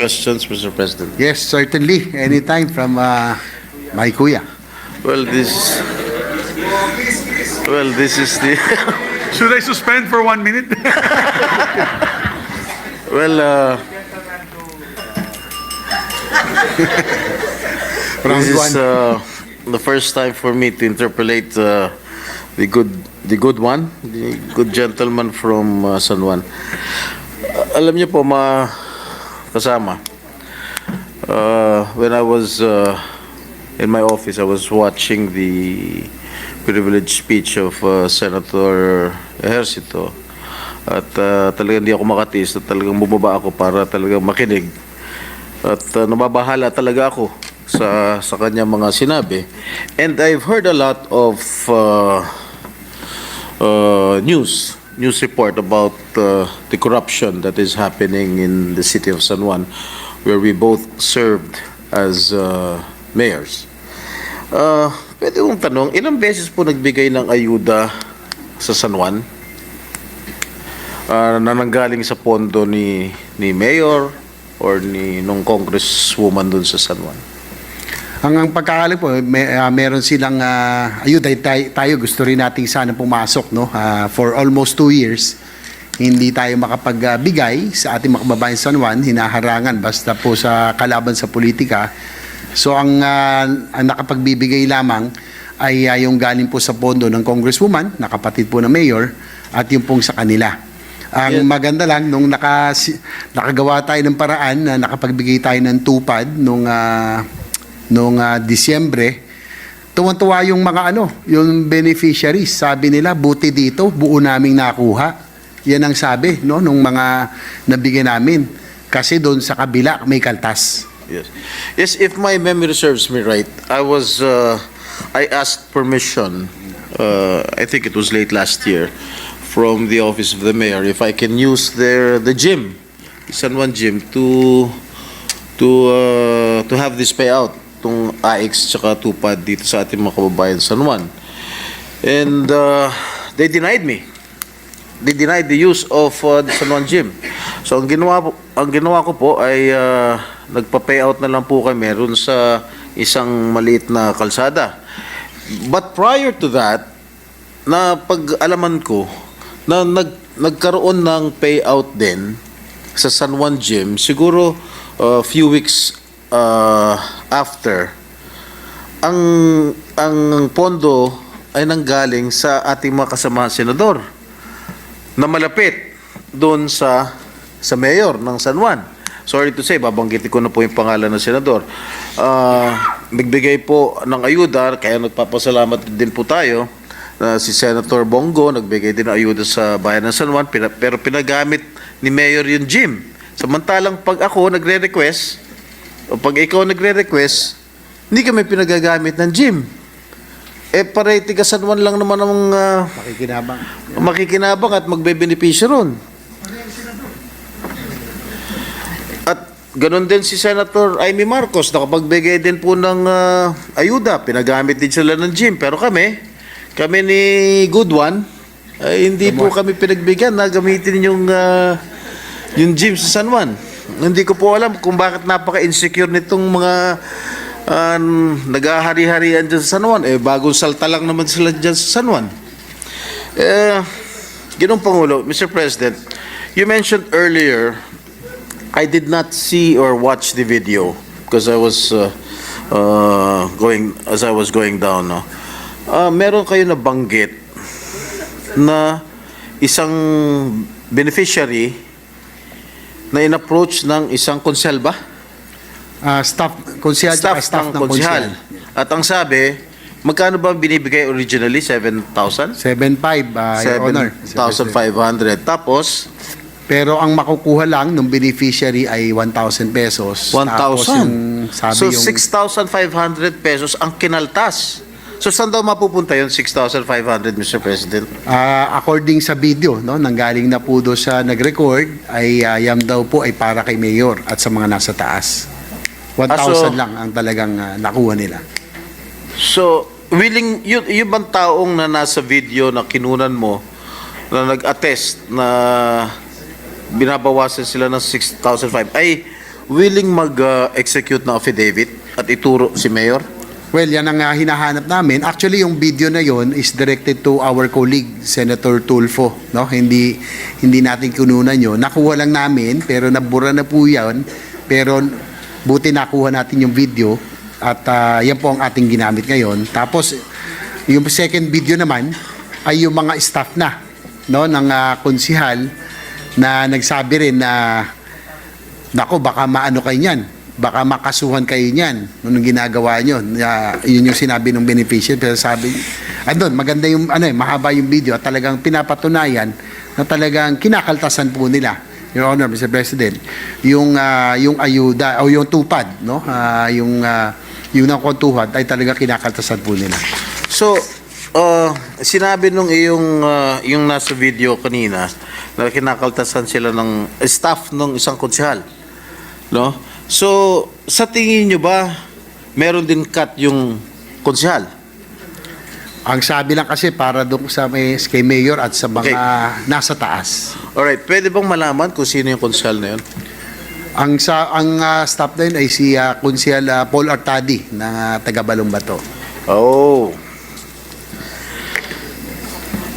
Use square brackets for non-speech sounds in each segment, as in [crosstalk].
questions, Mr. President? Yes, certainly. Anytime from uh, my kuya. Well, this, well, this is the, [laughs] Should I suspend for one minute? [laughs] well, uh, Round this is one. uh, the first time for me to interpolate uh, the good, the good one, the good gentleman from uh, San Juan. Uh, alam niyo po, mga kasama, uh, when I was uh, in my office, I was watching the privileged speech of uh, Senator Ejercito. At uh, talagang hindi ako makatiis at talagang bumaba ako para talagang makinig. At uh, nababahala talaga ako sa sa kanya mga sinabi. And I've heard a lot of uh, uh, news news report about uh, the corruption that is happening in the city of San Juan where we both served as uh, mayors. Uh, pwede kong tanong, ilang beses po nagbigay ng ayuda sa San Juan? Uh, na nanggaling sa pondo ni ni mayor or ni nung congresswoman dun sa San Juan? Ang, ang pagkakalam po, may, ah, meron silang uh, ayuda tayo, tayo gusto rin nating sana pumasok no? Ah, for almost two years hindi tayo makapagbigay sa ating mga kababayan sa San Juan hinaharangan basta po sa kalaban sa politika. So ang, ah, ang nakapagbibigay lamang ay ah, yung galing po sa pondo ng congresswoman na kapatid po ng mayor at yung pong sa kanila. Ang Yeah. maganda lang nung naka, nakagawa tayo ng paraan na nakapagbigay tayo ng tupad nung ah, nung ah, Disyembre, tuwan-tuwa yung mga ano, yung beneficiaries. Sabi nila, buti dito, buo naming nakuha. Yan ang sabi, no, nung mga nabigyan namin. Kasi doon sa kabila, may kaltas. Yes. Yes, if my memory serves me right, I was, uh, I asked permission, uh, I think it was late last year, from the office of the mayor, if I can use their, the gym, San Juan gym, to, to, uh, to have this payout, itong AX tsaka tupad dito sa ating mga kababayan sa San Juan. And, uh, they denied me they denied the use of uh, the San Juan Gym. So ang ginawa ang ginawa ko po ay uh, nagpa-payout na lang po kami ron sa isang maliit na kalsada. But prior to that, na pag-alaman ko na nag, nagkaroon ng payout din sa San Juan Gym siguro a few weeks uh, after ang ang pondo ay nanggaling sa ating mga kasama senador na malapit doon sa sa mayor ng San Juan. Sorry to say, babanggitin ko na po yung pangalan ng senador. Ah, nagbigay po ng ayuda, kaya nagpapasalamat din po tayo na si Senator Bongo nagbigay din ng ayuda sa bayan ng San Juan, pina- pero pinagamit ni Mayor yung gym. Samantalang pag ako nagre-request, o pag ikaw nagre-request, hindi kami pinagagamit ng gym. Eh, pare, tiga San Juan lang naman ang ah, Makikinabang. makikinabang at magbebenepisyo ron. At ganun din si Senator Amy Marcos, nakapagbigay din po ng ah, ayuda. Pinagamit din sila ng gym. Pero kami, kami ni Good One, ay hindi po kami pinagbigyan na gamitin yung, ah, yung gym sa San Juan. Hindi ko po alam kung bakit napaka-insecure nitong mga ah, nag-ahari-harian dyan sa San Juan. Eh, bagong salta lang naman sila dyan sa San Juan. Eh, Ginong Pangulo, Mr. President, you mentioned earlier, I did not see or watch the video because I was uh, uh, going, as I was going down. No? Uh, meron kayo na banggit na isang beneficiary na in-approach ng isang konsel ba? Ah, staff, konsyal, Staff, staff, ng konsyal. At ang sabi, magkano ba binibigay originally? 7,000? 7.5, uh, Your Honor. 7,500. Tapos, Pero ang makukuha lang ng beneficiary ay 1,000 pesos. Tapos yung 1,000. sabi So, yung 6,500 pesos ang kinaltas. So, saan daw mapupunta yung 6,500, Mr. President? Ah, according sa video, no, nanggaling na po doon sa nag-record, ay ah, yan daw po ay para kay Mayor at sa mga nasa taas. 1,000 Ah, so- lang ang talagang ah, nakuha nila. So, willing, yun, yung bang taong na nasa video na kinunan mo, na nag-attest na binabawasan sila ng 6,500, ay willing mag-execute ng affidavit at ituro si Mayor? Well, yan ang ah, hinahanap namin. Actually, yung video na yon is directed to our colleague, Senator Tulfo. No? Hindi, hindi natin kununan yun. Nakuha lang namin, pero nabura na po yan. Pero buti nakuha natin yung video at ah, yan po ang ating ginamit ngayon. Tapos, yung second video naman ay yung mga staff na no, ng ah, konsihal na nagsabi rin na Nako, baka maano kayo niyan. Baka makasuhan kayo niyan nung ginagawa nyo. Uh, yun yung sinabi ng beneficiary. Pero sabi, andun, maganda yung, ano eh, mahaba yung video at talagang pinapatunayan na talagang kinakaltasan po nila. Your Honor, Mr. President, yung ah, yung ayuda o yung tupad, no? Ah, yung uh, yung ng kontuhan ay talaga kinakaltasan po nila. So, uh, sinabi nung iyong uh, yung nasa video kanina na kinakaltasan sila ng staff ng isang konsehal. No? So, sa tingin nyo ba meron din cut yung konsehal? Ang sabi lang kasi para doon sa may, kay Mayor at sa mga Okay. nasa taas. Alright, pwede bang malaman kung sino yung konsehal na yun? Ang sa ang ah, staff na yun ay si uh, Kunsyal ah, Paul Artadi ng uh, taga Balumbato. Oh.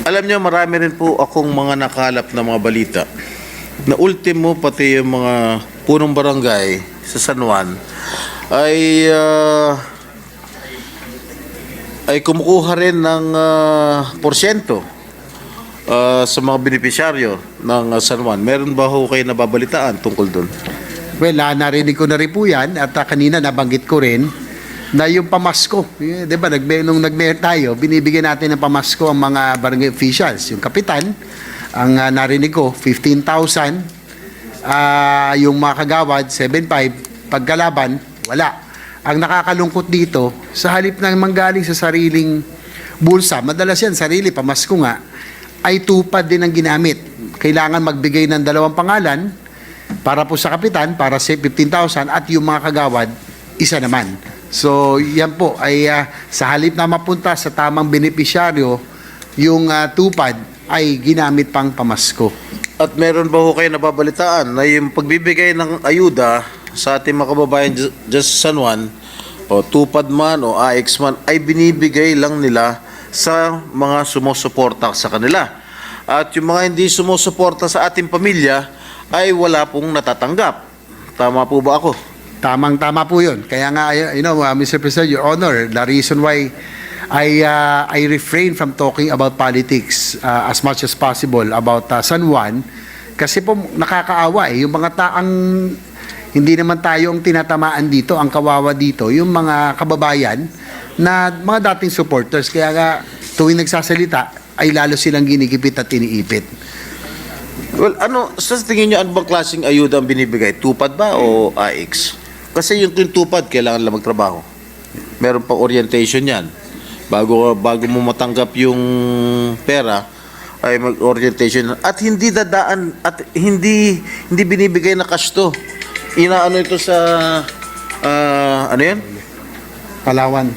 Alam nyo, marami rin po akong mga nakalap na mga balita na ultimo pati yung mga punong barangay sa San Juan ay ah, ay kumukuha rin ng ah, porsyento ah, sa mga benepisyaryo ng ah, San Juan. Meron ba ho kayo nababalitaan tungkol doon? Well, ah, narinig ko na rin po yan at ah, kanina nabanggit ko rin na yung pamasko, eh, di ba, nagbe, nung nagmayor tayo, binibigyan natin ng pamasko ang mga barangay officials. Yung kapitan, ang ah, narinig ko, 15,000, ah, yung mga kagawad, 7,500, pagkalaban, wala. Ang nakakalungkot dito, sa halip na manggaling sa sariling bulsa, madalas yan, sarili, pamasko nga, ay tupad din ang ginamit. Kailangan magbigay ng dalawang pangalan, para po sa kapitan, para sa 15,000 at yung mga kagawad, isa naman. So, yan po ay ah, sa halip na mapunta sa tamang benepisyaryo, yung ah, tupad ay ginamit pang pamasko. At meron ba ho kayo nababalitaan na yung pagbibigay ng ayuda sa ating mga kababayan sa San Juan, o tupad man o AX man, ay binibigay lang nila sa mga sumusuporta sa kanila. At yung mga hindi sumusuporta sa ating pamilya ay wala pong natatanggap. Tama po ba ako? Tamang-tama po yun. Kaya nga, you know, uh, Mr. President, Your Honor, the reason why I, uh, I refrain from talking about politics uh, as much as possible about uh, San Juan, kasi po nakakaawa eh. Yung mga taang hindi naman tayo ang tinatamaan dito, ang kawawa dito, yung mga kababayan na mga dating supporters. Kaya nga, tuwing nagsasalita, ay lalo silang ginigipit at iniipit. Well, ano, sa tingin nyo, ano bang klaseng ayuda ang binibigay? Tupad ba o AX? Kasi yung, yung tupad, kailangan lang magtrabaho. Meron pang orientation yan. Bago, bago mo matanggap yung pera, ay mag-orientation. At hindi dadaan, at hindi, hindi binibigay na cash to. Inaano ito sa, ah, ano yan? Palawan.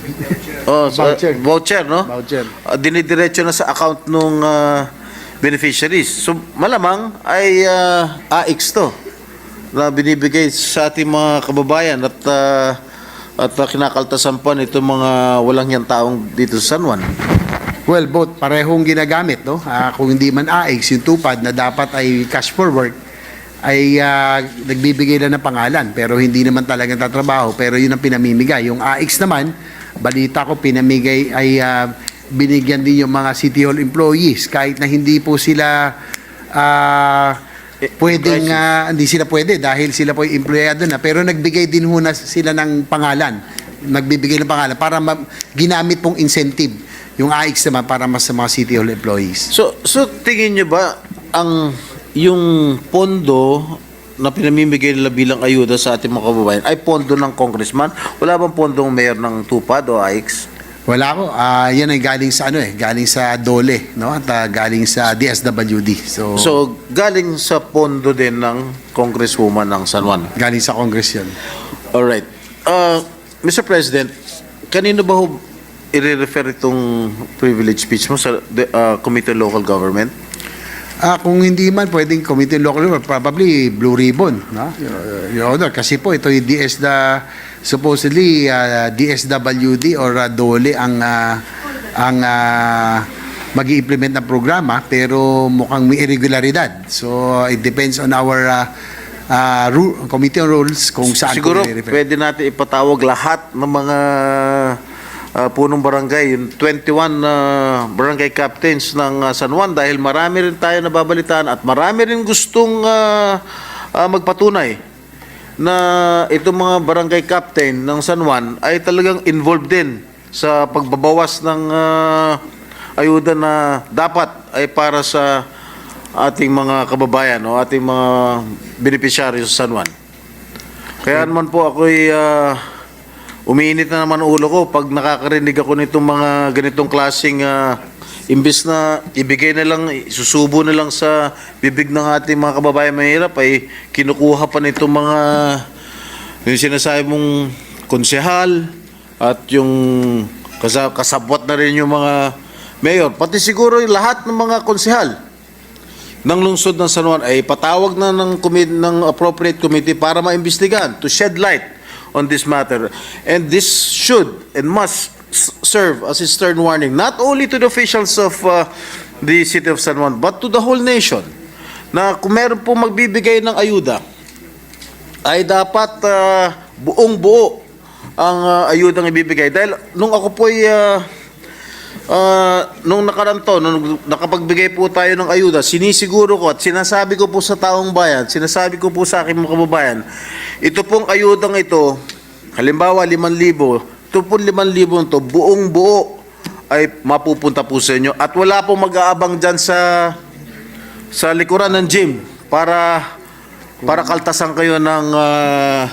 Oh, sa- Voucher. Voucher, no? Voucher. uh, dinidiretso na sa account nung ah, beneficiaries. So malamang ay ah, AX to na binibigay sa ating mga kababayan at ah, at ah, kinakaltasan pa nito mga walang yan taong dito sa San Juan. Well, both parehong ginagamit, no? Ah, kung hindi man AX, yung tupad na dapat ay cash forward, ay ah, nagbibigay lang ng pangalan, pero hindi naman talagang tatrabaho, pero yun ang pinamimigay. Yung AX naman, balita ko pinamigay ay ah, binigyan din yung mga City Hall employees, kahit na hindi po sila Eh, pwedeng, ah, hindi sila pwede dahil sila po ay empleyado na, pero nagbigay din ho na sila ng pangalan, nagbibigay ng pangalan para ginamit pong incentive yung AX naman para mas sa mga City Hall employees. So so tingin niyo ba ang yung pondo na pinamimigay nila bilang ayuda sa ating mga kababayan ay pondo ng congressman? Wala bang pondong mayor ng tupad o AX? Wala ko. Ah, yan ay galing sa ano eh, galing sa DOLE, no? At ah, galing sa DSWD. So, So, galing sa pondo din ng congresswoman ng San Juan. galing sa Congress yun. Alright. Uh, Mr. President, kanino ba ho i-refer itong privilege speech mo sa the, uh, Committee on Local Government? Ah, kung hindi man pwedeng committee on local government, probably blue ribbon, no? Your, Your Honor, kasi po ito yung DS supposedly ah, DSWD or ah, DOLE ang ah, ang mag implement ng programa pero mukhang may irregularidad. So it depends on our ah, ah, ru- committee on rules kung saan Siguro pwede natin ipatawag lahat ng mga ah, punong barangay, yung 21 na barangay captains ng ah, San Juan dahil marami rin tayo nababalitaan at marami rin gustong ah, ah, magpatunay na itong mga barangay captain ng San Juan ay talagang involved din sa pagbabawas ng ah, ayuda na dapat ay para sa ating mga kababayan o ating mga benepisyaryo sa San Juan. Kaya naman po ako'y ah, umiinit na naman ulo ko pag nakakarinig ako nitong mga ganitong klaseng ah, imbis na ibigay na lang, susubo na lang sa bibig ng ating mga kababayan mahirap ay kinukuha pa nitong mga yung sinasabi mong konsehal at yung kasa- kasabwat na rin yung mga mayor. Pati siguro yung lahat ng mga konsehal ng lungsod ng San Juan ay patawag na ng, ng appropriate committee para maimbestigahan to shed light on this matter. And this should and must serve as a stern warning not only to the officials of uh, the city of San Juan but to the whole nation na kung meron po magbibigay ng ayuda ay dapat uh, buong buo ang uh, ayudang ibibigay. Dahil nung ako po ay uh, Ah, nung nakaraan to, nung nakapagbigay po tayo ng ayuda, sinisiguro ko at sinasabi ko po sa taong bayan, sinasabi ko po sa aking mga kababayan, ito pong ayudang ito, halimbawa 5,000, ito pong 5,000 to, buong buo ay mapupunta po sa inyo at wala pong mag-aabang dyan sa sa likuran ng gym para para kaltasan kayo ng ah,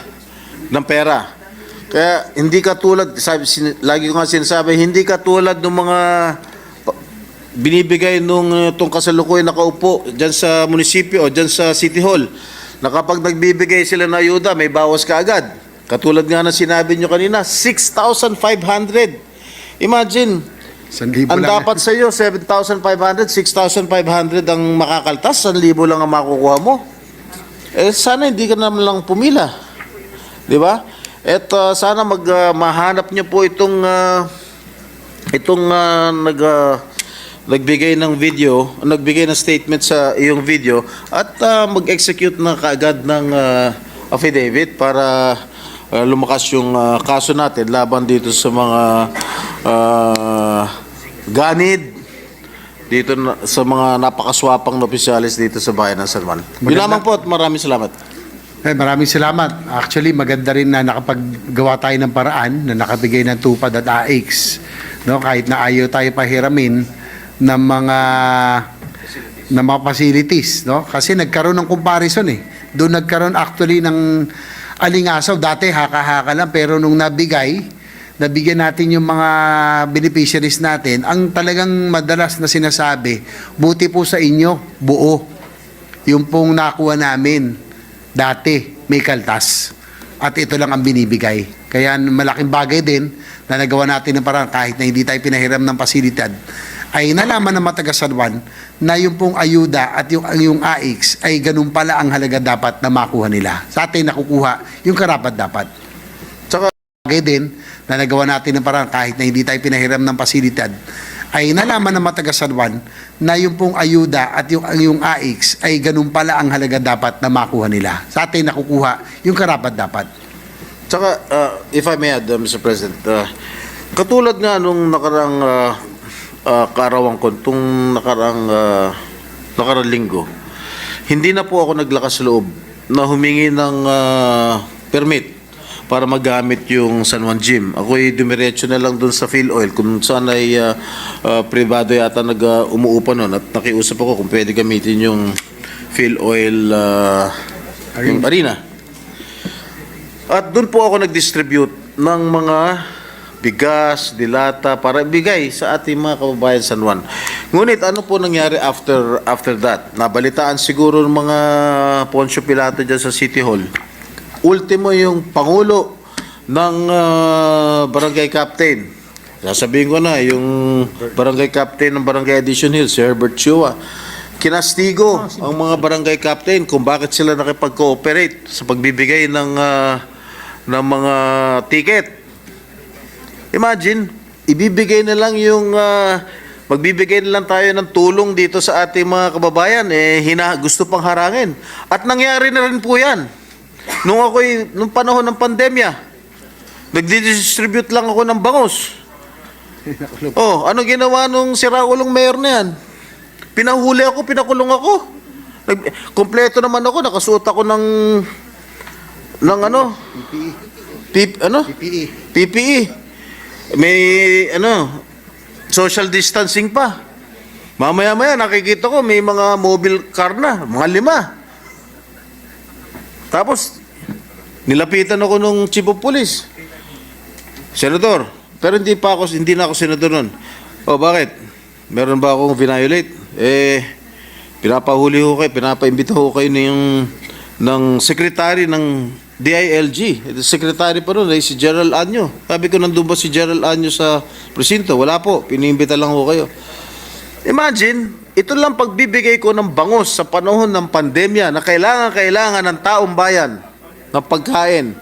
ng pera. Kaya hindi katulad, sabi, sin, lagi ko nga sinasabi, hindi katulad ng mga binibigay nung uh, itong kasalukuyan nakaupo dyan sa munisipyo o dyan sa City Hall na kapag nagbibigay sila ng ayuda, may bawas ka agad. Katulad nga na sinabi nyo kanina, 6,500. Imagine, ang lang. dapat sa iyo, 7,500, 6,500 ang makakaltas, 1,000 lang ang makukuha mo. Eh, sana hindi ka naman lang pumila. Di ba? At uh, sana mag, uh, mahanap niyo po itong, uh, itong uh, nag, uh, nagbigay ng video, nagbigay ng statement sa iyong video at uh, mag-execute na kaagad ng uh, affidavit para uh, lumakas yung uh, kaso natin laban dito sa mga uh, ganid dito na, sa mga napakaswapang na opisyalis dito sa bayan ng San Juan. Yun lamang po at maraming salamat. Eh, maraming salamat. Actually, maganda rin na nakapaggawa tayo ng paraan na nakabigay ng tupad at AX. No, kahit na ayaw tayo pahiramin ng mga ng mga facilities, no? Kasi nagkaroon ng comparison eh. Doon nagkaroon actually ng alingasaw. Dati haka-haka lang pero nung nabigay, nabigyan natin yung mga beneficiaries natin, ang talagang madalas na sinasabi, buti po sa inyo, buo. Yung pong nakuha namin, dati may kaltas. At ito lang ang binibigay. Kaya malaking bagay din na nagawa natin ng parang kahit na hindi tayo pinahiram ng pasilidad, ay nalaman ng mataga San Juan na yung pong ayuda at yung, yung AX ay ganun pala ang halaga dapat na makuha nila. Sa atin nakukuha yung karapat dapat. Tsaka Bagay din na nagawa natin ng parang kahit na hindi tayo pinahiram ng pasilidad, ay nalaman ng mataga San Juan na yung pong ayuda at yung, yung AX ay ganun pala ang halaga dapat na makuha nila. Sa atin nakukuha yung karapat dapat. Tsaka, uh, if I may add, uh, Mr. President, uh, katulad nga nung nakarang uh, uh, kaarawan ko, itong nakarang, uh, nakarang linggo, hindi na po ako naglakas loob na humingi ng uh, permit para magamit yung San Juan Gym. Ako'y dumiretso na lang dun sa Phil Oil kung saan ay uh, uh, privado yata nag uh, umuupa nun at nakiusap ako kung pwede gamitin yung Phil Oil uh, arena. At doon po ako nag-distribute ng mga bigas, dilata para bigay sa ating mga kababayan San Juan. Ngunit ano po nangyari after after that? Nabalitaan siguro ng mga Poncio Pilato dyan sa City Hall. Ultimo yung pangulo ng ah, barangay captain. Sasabihin ko na, yung barangay captain ng barangay Addition Hill, si Herbert Chua. kinastigo ang mga barangay captain kung bakit sila nakipag-cooperate sa pagbibigay ng ah, ng mga ticket. Imagine, ibibigay na lang yung ah, magbibigay na lang tayo ng tulong dito sa ating mga kababayan eh hina, gusto pang harangin. At nangyari na rin po 'yan. Nung ako'y nung panahon ng pandemya, nagdi-distribute lang ako ng bangus. [laughs] Oh, ano ginawa nung si Raulong mayor na yan? Pinahuli ako, pinakulong ako. Nag, kompleto naman ako, nakasuot ako ng ng ano? Pip, ano? PPE. PPE. May ano, social distancing pa. Mamaya-maya nakikita ko may mga mobile car na, mga lima. Tapos nilapitan ako nung chief of police. Senador, pero hindi pa ako hindi na ako senador noon. Oh, bakit? Meron ba akong violate? Eh pinapahuli ko kayo, pinapaimbita ko kayo ng ng secretary ng DILG. The secretary pa noon ay si Gerald Anyo. Sabi ko nandun ba si Gerald Anyo sa presinto? Wala po, piniimbita lang ko kayo. Imagine, ito lang pagbibigay ko ng bangus sa panahon ng pandemya na kailangan-kailangan ng taong bayan ng pagkain.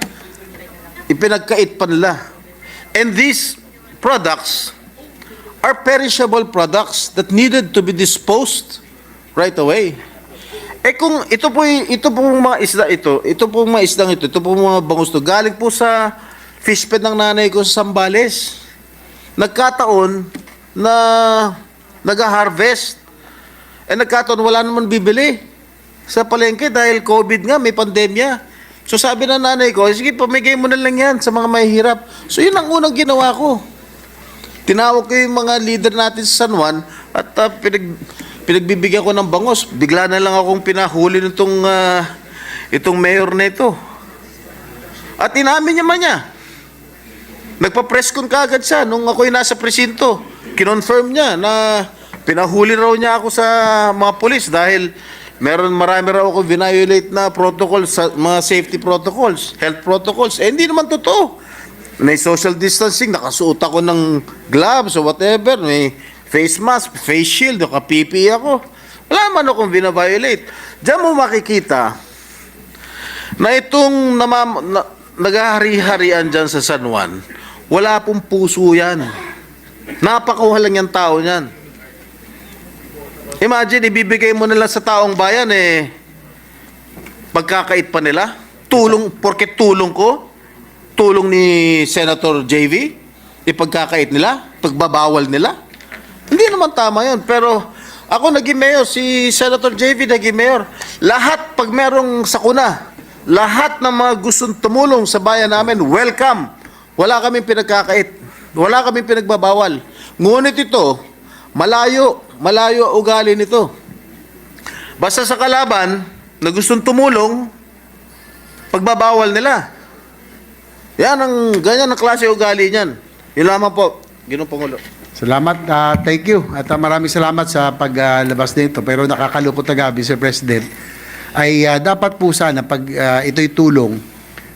Ipinagkait pa nila. And these products are perishable products that needed to be disposed right away. Eh kung ito po ito po mga isda ito, ito po mga isdang ito, ito po mga bangus to, galing po sa fish pet ng nanay ko sa Sambales. Nagkataon na nag-harvest. Eh nagkataon wala naman bibili sa palengke dahil COVID nga, may pandemya. So sabi ng nanay ko, sige pamigay mo na lang yan sa mga mahihirap. So yun ang unang ginawa ko. Tinawag ko yung mga leader natin sa San Juan at uh, pinag, pinagbibigyan ko ng bangos. Bigla na lang akong pinahuli nitong uh, itong mayor na ito. At inamin niya man niya. Nagpa-press con kaagad siya nung ako'y nasa presinto. Kinonfirm niya na pinahuli raw niya ako sa mga polis dahil meron marami raw ako violate na protocols, sa mga safety protocols, health protocols. Eh, hindi naman totoo. May social distancing, nakasuot ako ng gloves o whatever, may face mask, face shield, naka-PPE ako. Wala man akong binabiolate. Diyan mo makikita na itong namam, na, nagahari-harian dyan sa San Juan, wala pong puso yan. Napakawalang yung tao niyan. Imagine, ibibigay mo nila sa taong bayan eh, pagkakait pa nila, tulong, porket tulong ko, tulong ni Senator JV, ipagkakait nila, pagbabawal nila. Hindi naman tama yun. Pero ako naging mayor, si Senator JV naging mayor. Lahat, pag merong sakuna, lahat ng mga gustong tumulong sa bayan namin, welcome. Wala kaming pinagkakait. Wala kaming pinagbabawal. Ngunit ito, malayo, malayo ugali nito. Basta sa kalaban na gustong tumulong, pagbabawal nila. Yan ang ganyan ang klase ugali niyan. Yun lamang po, Ginoong Pangulo. Salamat, ah, thank you. At ah, maraming salamat sa paglabas nito. Pero nakakalupot na gabi, Sir President, ay ah, dapat po sana pag ah, ito'y tulong,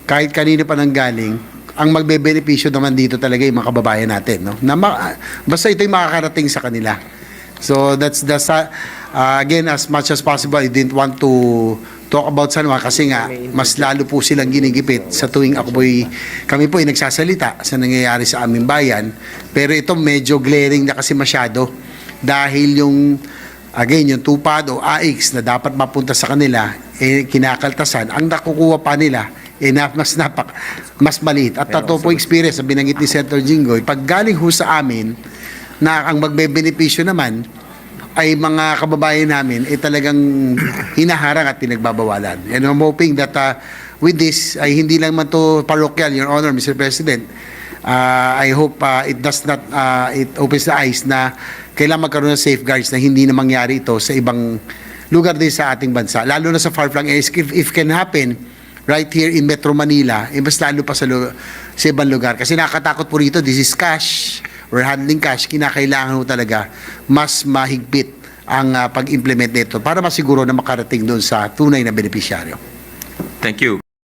kahit kanino pa nang galing, ang magbebenepisyo naman dito talaga yung mga kababayan natin. No? Na ma- basta ito'y makakarating sa kanila. So that's sa- ah, again as much as possible I didn't want to talk about San Juan kasi nga mas lalo po silang ginigipit sa tuwing ako po'y kami po ay nagsasalita sa nangyayari sa aming bayan. Pero ito medyo glaring na kasi masyado. Dahil yung again yung tupad o AX na dapat mapunta sa kanila eh kinakaltasan. Ang nakukuha pa nila eh na, mas napak mas maliit. At totoo po experience na binanggit ni Senator Jinggoy. Pag galing ho sa amin na ang magbebenepisyo naman ay mga kababayan namin ay talagang hinaharang at pinagbabawalan. And I'm hoping that uh, with this ay hindi lang man to parochial, Your Honor, Mr. President. Uh, I hope uh, it does not, uh, it opens the eyes na kailangan magkaroon ng safeguards na hindi na mangyari ito sa ibang lugar din sa ating bansa. Lalo na sa far-flung areas, if, if can happen, right here in Metro Manila, eh, mas lalo pa sa, sa ibang lugar. Kasi nakakatakot po rito, this is cash, we're handling cash, kinakailangan ho talaga mas mahigpit ang ah, pag-implement nito para masiguro na makarating doon sa tunay na benepisyaryo. Thank you.